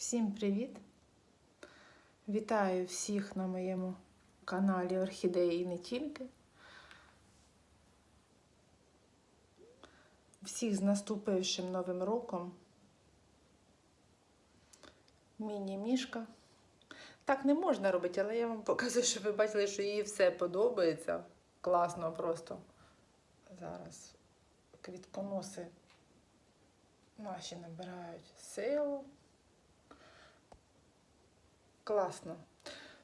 Всім привіт! Вітаю всіх на моєму каналі Орхідеї і не тільки. Всіх з наступившим Новим роком. Міні-мішка. Так не можна робити, але я вам показую, щоб ви бачили, що їй все подобається. Класно просто. Зараз квітконоси наші набирають силу. Класно.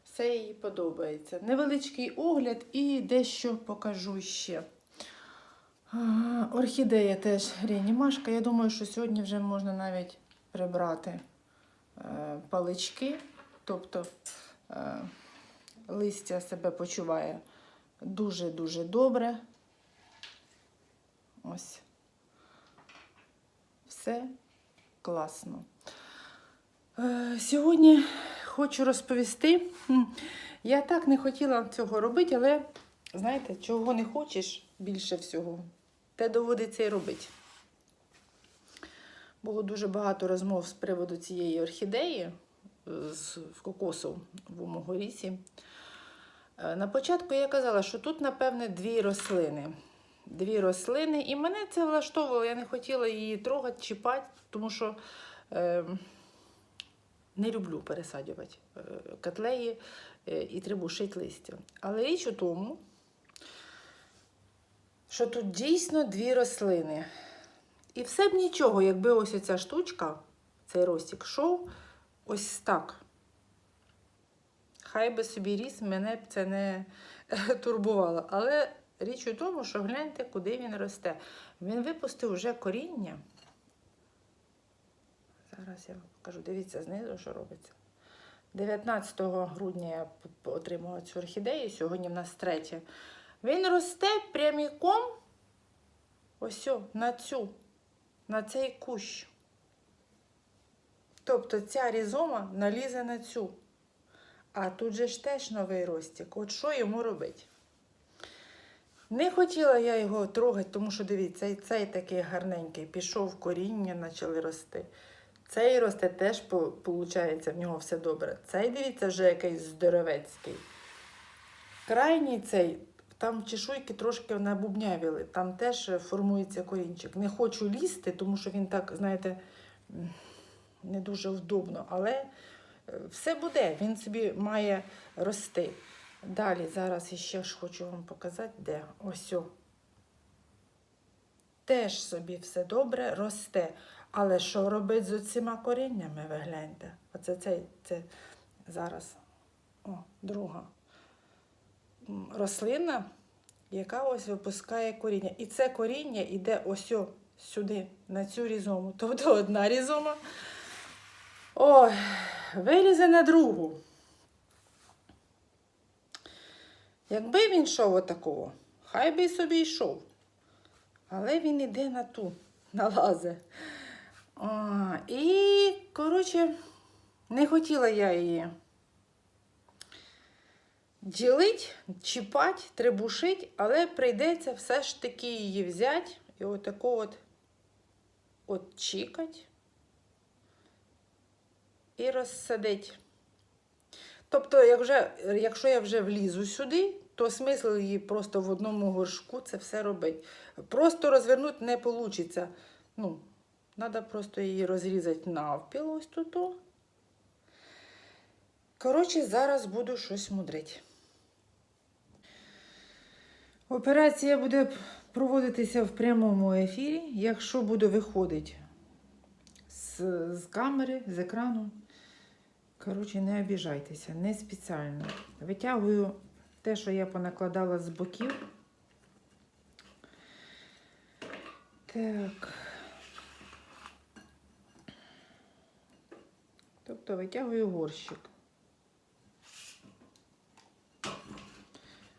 Все їй подобається. Невеличкий огляд і дещо покажу ще. Орхідея теж реанімашка. Я думаю, що сьогодні вже можна навіть прибрати е, палички. Тобто е, листя себе почуває дуже-дуже добре. Ось. Все класно. Е, Сьогодні хочу розповісти. Я так не хотіла цього робити, але знаєте, чого не хочеш більше всього, те доводиться і робити. Було дуже багато розмов з приводу цієї орхідеї е, з в кокосовому. Е, На початку я казала, що тут, напевне, дві рослини. Дві рослини, і мене це влаштовувало. Я не хотіла її трогати, чіпати, тому що е, не люблю пересаджувати е, котлеї е, і трибушить листя. Але річ у тому, що тут дійсно дві рослини. І все б нічого, якби ось оця штучка, цей ростик йшов ось так. Хай би собі ріс, мене б це не турбувало. Але річ у тому, що гляньте, куди він росте. Він випустив вже коріння. Зараз я вам покажу. Дивіться знизу, що робиться. 19 грудня я отримала цю орхідею, сьогодні в нас третє. Він росте пряміком ось на цю, на цей кущ. Тобто ця різома налізе на цю. А тут же ж теж новий ростик. От що йому робити? Не хотіла я його трогати, тому що дивіться, цей, цей такий гарненький, пішов коріння, почали рости. Цей росте теж, виходить, в нього все добре. Цей, дивіться, вже якийсь здоровецький. Крайній цей, там чешуйки трошки набубнявіли, там теж формується корінчик. Не хочу лізти, тому що він так, знаєте, не дуже вдобно, але е, все буде, він собі має рости. Далі, зараз іще ж хочу вам показати, де. Ось. Теж собі все добре росте. Але що робить з оціма коріннями, ви гляньте. Оце цей, це зараз о, друга рослина, яка ось випускає коріння. І це коріння йде ось о, сюди, на цю різому. Тобто одна різома. Ой, вилізе на другу. Якби він йшов отакого, хай би собі йшов. Але він іде на ту, на А, і, коротше, не хотіла я її ділить, чіпати, требушить, але прийдеться все ж таки її взяти і отако от, от чікать і розсадити. Тобто, як вже, якщо я вже влізу сюди, то смисл її просто в одному горшку це все робити. Просто розвернути не вийде. Ну, треба просто її розрізати навпіл ось тут. Коротше, зараз буду щось мудрити. Операція буде проводитися в прямому ефірі. Якщо буду виходити з, з камери, з екрану, коротше, не обіжайтеся, не спеціально. Витягую те, що я понакладала з боків. Так. Тобто витягую горщик.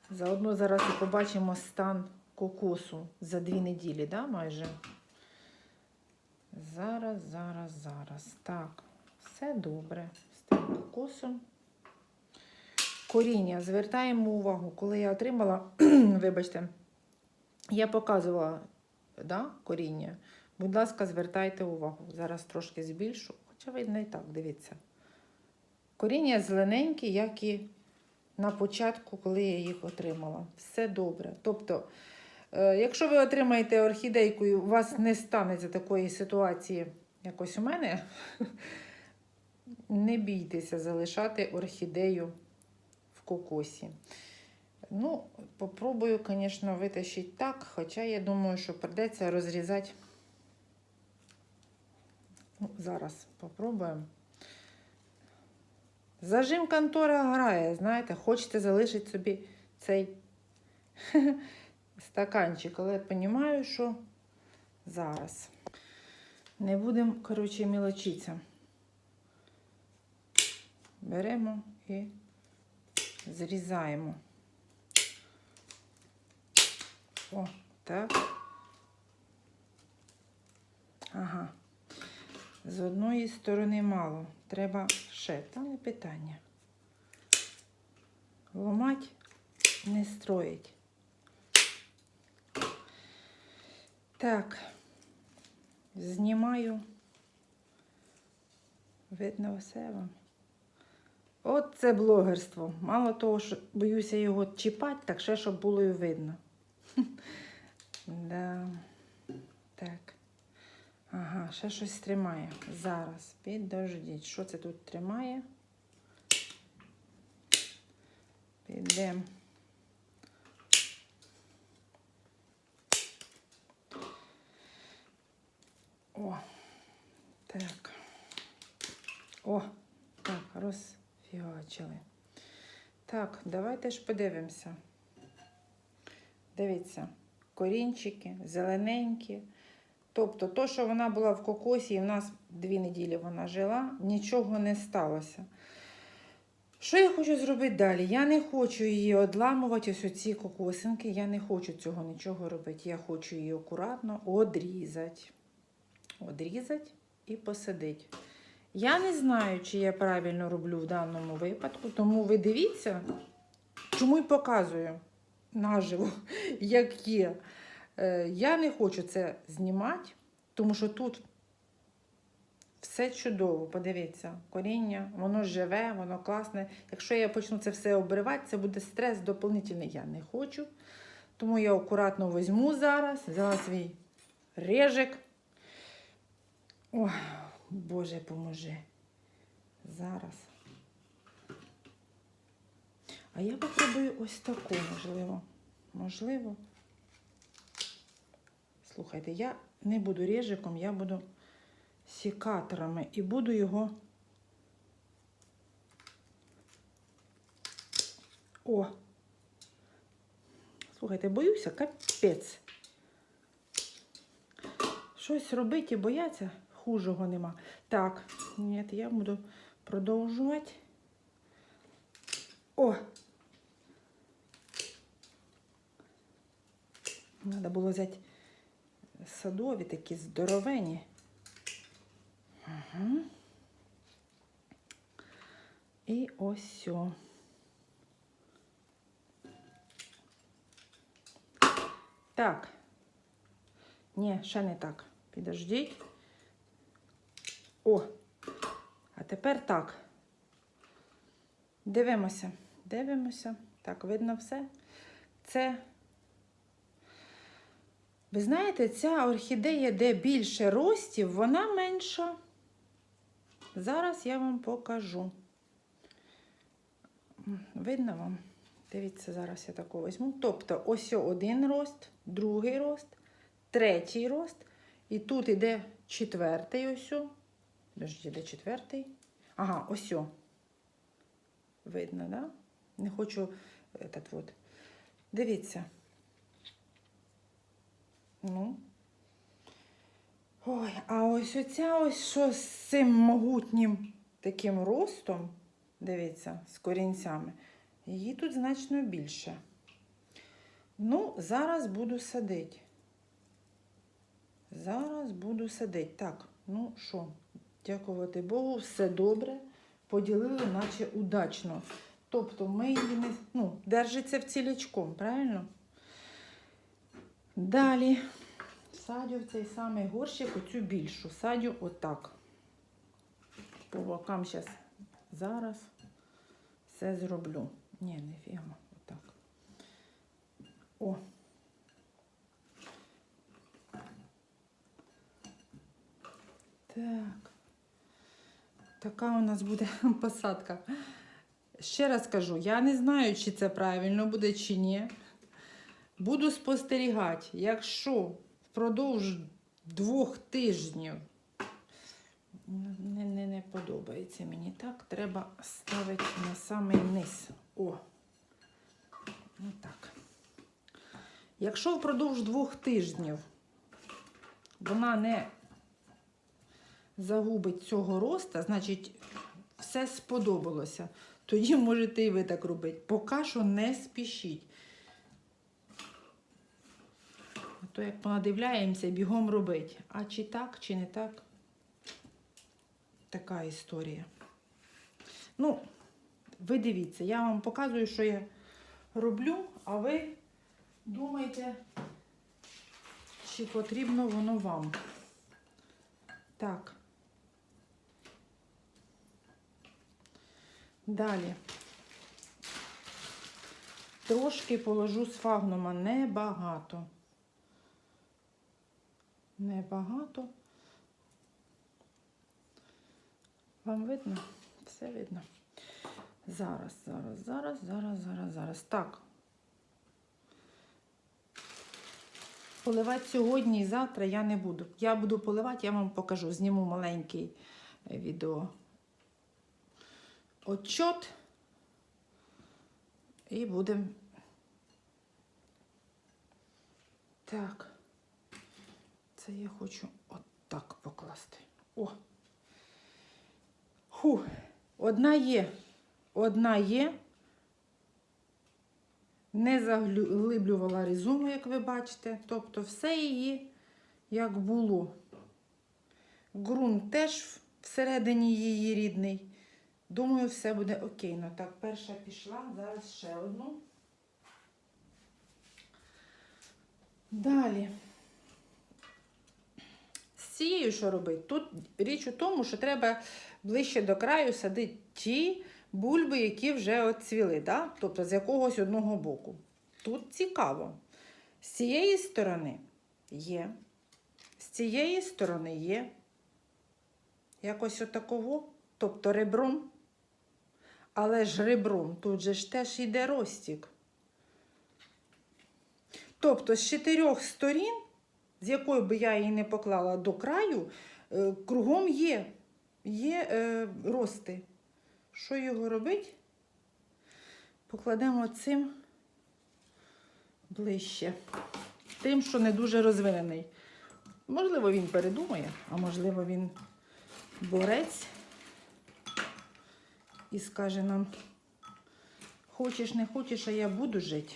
Заодно зараз і побачимо стан кокосу за дві неділі, да, майже? Зараз, зараз, зараз. Так, все добре. Стан кокосу. Коріння. Звертаємо увагу, коли я отримала, вибачте, я показувала да, коріння. Будь ласка, звертайте увагу. Зараз трошки збільшу, хоча видно і так, дивіться. Коріння зелененькі, як і на початку, коли я їх отримала. Все добре. Тобто, е, якщо ви отримаєте орхідейку і у вас не станеться такої ситуації, як ось у мене, не бійтеся залишати орхідею в кокосі. Ну, попробую, звісно, витащити так, хоча я думаю, що придеться розрізати. Ну, зараз попробуємо. Зажим контора грає, знаєте, хочете залишити собі цей стаканчик, але я розумію, що зараз. Не будемо, коротше, мілочитися. Беремо і зрізаємо. О, так. Ага. З одної сторони мало. Треба ще. Та не питання. Ломать не строїть. Так. Знімаю. Видно все вам. От це блогерство. Мало того, що боюся його чіпати, так ще щоб було і видно. Да. Ага, ще щось тримає. Зараз. Підождіть. Що це тут тримає? Підемо. О, так. О, так, розфігачили. Так, давайте ж подивимося. Дивіться, корінчики, зелененькі. Тобто, то, що вона була в кокосі, і в нас дві неділі вона жила, нічого не сталося. Що я хочу зробити далі? Я не хочу її одламувати, ось оці кокосинки. Я не хочу цього нічого робити. Я хочу її акуратно одрізати. Одрізати і посадити. Я не знаю, чи я правильно роблю в даному випадку, тому ви дивіться, чому й показую наживо, як є. Е, Я не хочу це знімати, тому що тут все чудово. Подивіться, коріння, воно живе, воно класне. Якщо я почну це все обривати, це буде стрес доповнительний. Я не хочу. Тому я акуратно візьму зараз, взяла свій режик. Ой, Боже, поможи. Зараз. А я попробую ось таку, можливо. Можливо. Слухайте, я не буду режиком, я буду сікаторами і буду його. О! Слухайте, боюся, капець. Щось робити і бояться, хужого нема. Так, ні, я буду продовжувати. О! Треба було взяти садові такі здоровені. Угу. І ось. О. Так. Ні, ще не так. Підождіть. О! А тепер так. Дивимося. Дивимося. Так, видно все. Це ви знаєте, ця орхідея, де більше ростів, вона менша. Зараз я вам покажу. Видно вам? Дивіться, зараз я таку візьму. Тобто, ось один рост, другий рост, третій рост. І тут іде четвертий ось. Подождіть, де четвертий? Ага, ось. Видно, да? Не хочу этот вот. Дивіться. Ну. Ой, а ось оця ось що з цим могутнім таким ростом, дивіться, з корінцями, її тут значно більше. Ну, зараз буду садити. Зараз буду садити. Так, ну що, дякувати Богу, все добре. Поділили, наче удачно. Тобто ми її не ну, держиться в цілячком, правильно? Далі садю в цей самий горщик, оцю більшу. Садю отак. По бокам зараз. Зараз все зроблю. Ні, не фігма. Отак. О. Так. Така у нас буде посадка. Ще раз кажу, я не знаю, чи це правильно буде, чи ні. Буду спостерігати, якщо впродовж двох тижнів не, не, не подобається мені так, треба ставити на самий низ. О. Отак. Якщо впродовж двох тижнів вона не загубить цього роста, значить все сподобалося. Тоді можете і ви так робити. Поки що не спішіть. А то як понадивляємося, бігом робить. А чи так, чи не так? Така історія. Ну, ви дивіться, я вам показую, що я роблю, а ви думайте, чи потрібно воно вам. Так. Далі. Трошки положу сфагнума, небагато. Небагато. Вам видно? Все видно. Зараз, зараз, зараз, зараз, зараз, зараз. Так. Поливати сьогодні і завтра я не буду. Я буду поливати, я вам покажу. Зніму маленький е, відео отчет. І будемо. Так. Це я хочу отак покласти. О! Ху, одна є. Одна є. Не заглиблювала різуму, як ви бачите. Тобто все її як було. Ґрунт теж всередині її рідний. Думаю, все буде окей. Ну так, перша пішла, зараз ще одну. Далі. Цією що робити? Тут річ у тому, що треба ближче до краю садити ті бульби, які вже оцвіли, да? тобто з якогось одного боку. Тут цікаво. З цієї сторони є, з цієї сторони є. Якось отаково, тобто ребром. Але ж ребром тут же ж теж йде розтік. Тобто з чотирьох сторін, з якої би я її не поклала до краю, е, кругом є, є е, рости. Що його робить? Покладемо цим ближче. Тим, що не дуже розвинений. Можливо, він передумає, а можливо, він борець і скаже нам, хочеш, не хочеш, а я буду жити.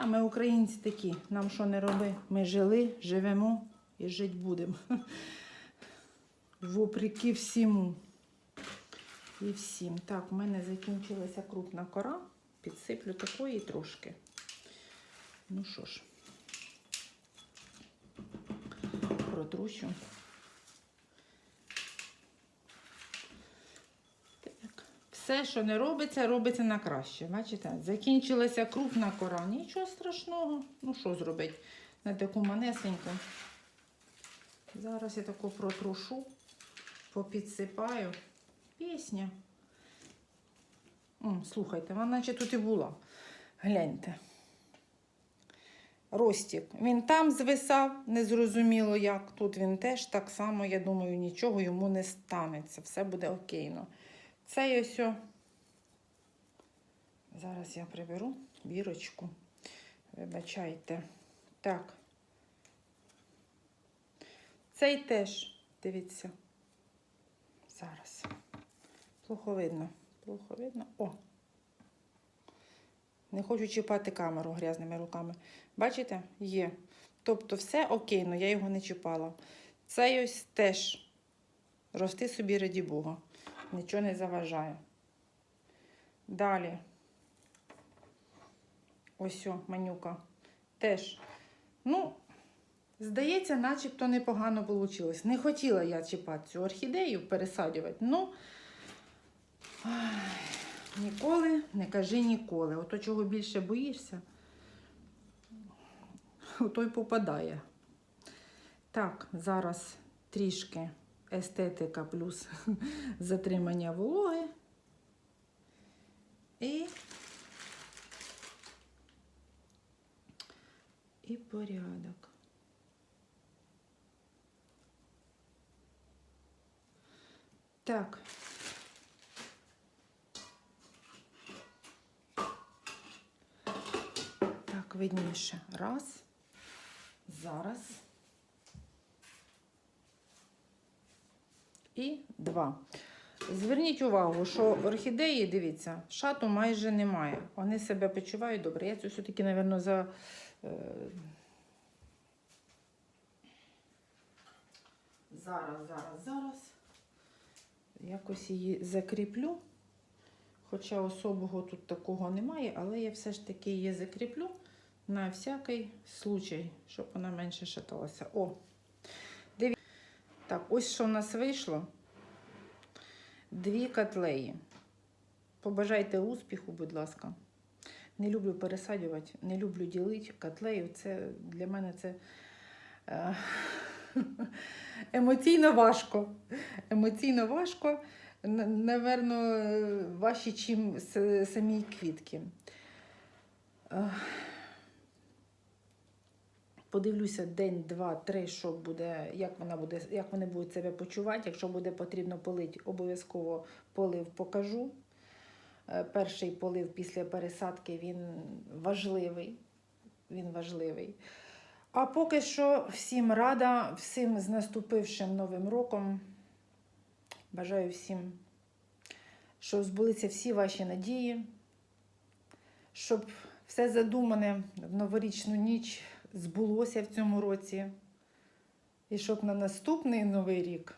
Та, ми українці такі, нам що не роби, ми жили, живемо і жити будемо. Вопреки всьому. І всім. Так, в мене закінчилася крупна кора. Підсиплю такої трошки. Ну що ж, протрущу. Все, що не робиться, робиться на краще. Бачите? Закінчилася крупна кора. Нічого страшного. Ну що зробити? На таку манесеньку. Зараз я таку протрушу, попідсипаю. Пісня. М, слухайте, вона наче тут і була. Гляньте. Ростік. Він там звисав, незрозуміло як. Тут він теж так само, я думаю, нічого йому не станеться. Все буде окейно. Це ось. о- Зараз я приберу бірочку. Вибачайте. Так. Цей теж, дивіться. Зараз. Плохо видно. Плохо видно. О! Не хочу чіпати камеру грязними руками. Бачите? Є. Тобто все окейно, я його не чіпала. Цей ось теж. Рости собі раді Бога. Нічого не заважає. Далі. Ось о, манюка. Теж. Ну, Здається, начебто непогано вийшло. Не хотіла я чіпати цю орхідею, пересаджувати. Ну, ніколи не кажи ніколи. Ото чого більше боїшся, ото й попадає. Так, зараз трішки естетика плюс затримання вологи. І, і порядок. Так. Так, видніше. Раз. Зараз. І два. Зверніть увагу, що орхідеї, дивіться, шату майже немає. Вони себе почувають добре. Я це все-таки, мабуть, за. е, Зараз, зараз, зараз. Якось її закріплю. Хоча особого тут такого немає, але я все ж таки її закріплю на всякий случай, щоб вона менше шаталася. О. Так, ось що в нас вийшло. Дві котлеї. Побажайте успіху, будь ласка. Не люблю пересаджувати, не люблю ділити котлею. Це для мене це е, емоційно важко. Емоційно важко. Наверно, е, важче, с- самі квітки. Подивлюся день, два, три, що буде, як вона буде, як вони будуть себе почувати. Якщо буде потрібно полити, обов'язково полив покажу. Е, Перший полив після пересадки він важливий. Він важливий. А поки що всім рада, всім з наступившим новим роком. Бажаю всім, щоб збулися всі ваші надії, щоб все задумане в новорічну ніч збулося в цьому році. І щоб на наступний новий рік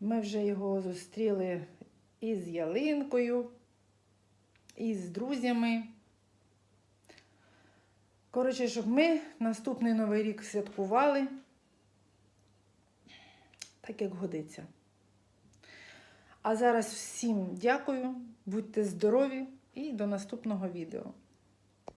ми вже його зустріли і з ялинкою, і з друзями. Коротше, щоб ми наступний новий рік святкували так, як годиться. А зараз всім дякую, будьте здорові і до наступного відео.